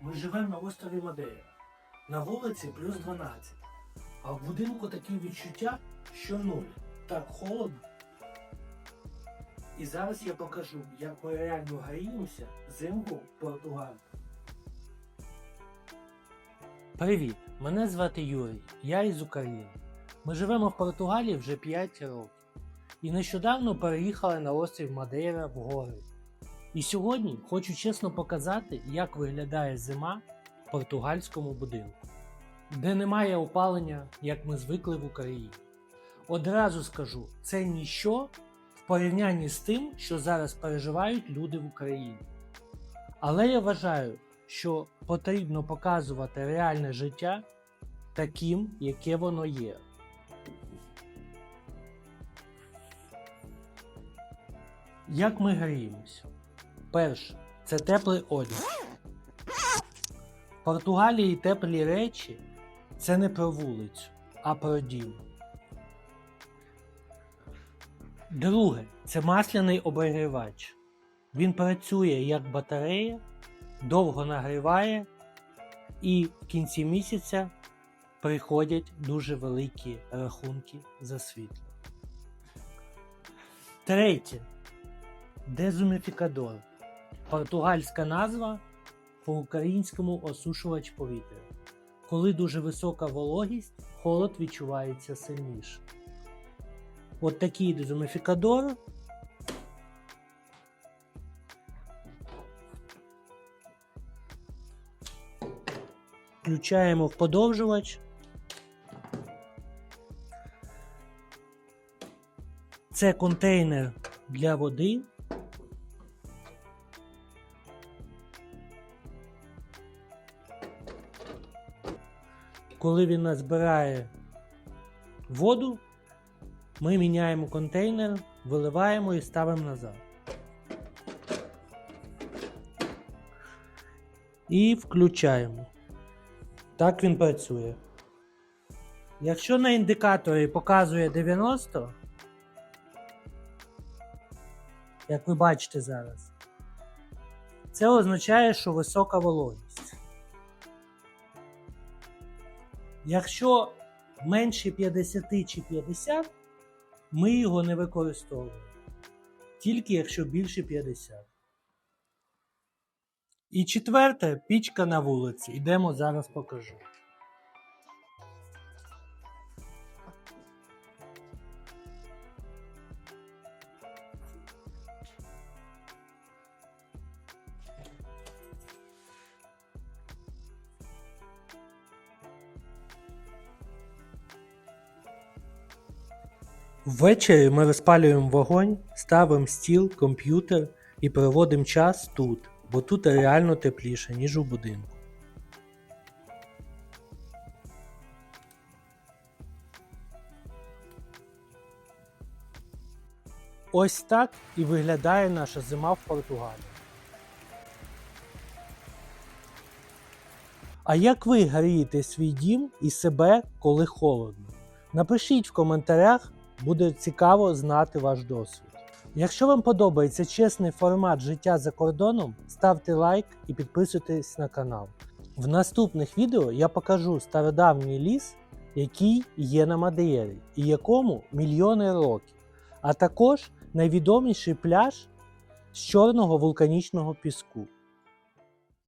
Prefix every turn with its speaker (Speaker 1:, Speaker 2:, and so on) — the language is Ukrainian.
Speaker 1: Ми живемо на острові Мадейра. На вулиці плюс 12. А в будинку такі відчуття, що нуль. Так холодно. І зараз я покажу, як ми реально гріємося взимку в Португалії. Привіт! Мене звати Юрій. Я із України. Ми живемо в Португалії вже 5 років. І нещодавно переїхали на острів Мадейра в гори. І сьогодні хочу чесно показати, як виглядає зима в португальському будинку, де немає опалення, як ми звикли в Україні. Одразу скажу, це ніщо в порівнянні з тим, що зараз переживають люди в Україні. Але я вважаю, що потрібно показувати реальне життя таким, яке воно є. Як ми гріємося? Перше, це теплий одяг. В Португалії теплі речі це не про вулицю, а про дім. Друге, це масляний обігрівач. Він працює як батарея, довго нагріває, і в кінці місяця приходять дуже великі рахунки за світло. Третє дезуміфікадор. Португальська назва по-українському осушувач повітря. Коли дуже висока вологість, холод відчувається сильніше. От такий дезуміфікадор. Включаємо в подовжувач. Це контейнер для води. Коли він назбирає воду, ми міняємо контейнер, виливаємо і ставимо назад. І включаємо. Так він працює. Якщо на індикаторі показує 90, як ви бачите зараз, це означає, що висока вологість. Якщо менше 50 чи 50, ми його не використовуємо. Тільки якщо більше 50. І четверте пічка на вулиці. Ідемо зараз покажу. Ввечері ми розпалюємо вогонь, ставимо стіл, комп'ютер і проводимо час тут, бо тут реально тепліше, ніж у будинку. Ось так і виглядає наша зима в Португалії. А як ви грієте свій дім і себе, коли холодно? Напишіть в коментарях, буде цікаво знати ваш досвід. Якщо вам подобається чесний формат життя за кордоном, ставте лайк і підписуйтесь на канал. В наступних відео я покажу стародавній ліс, який є на Мадеєрі і якому мільйони років, а також найвідоміший пляж з чорного вулканічного піску.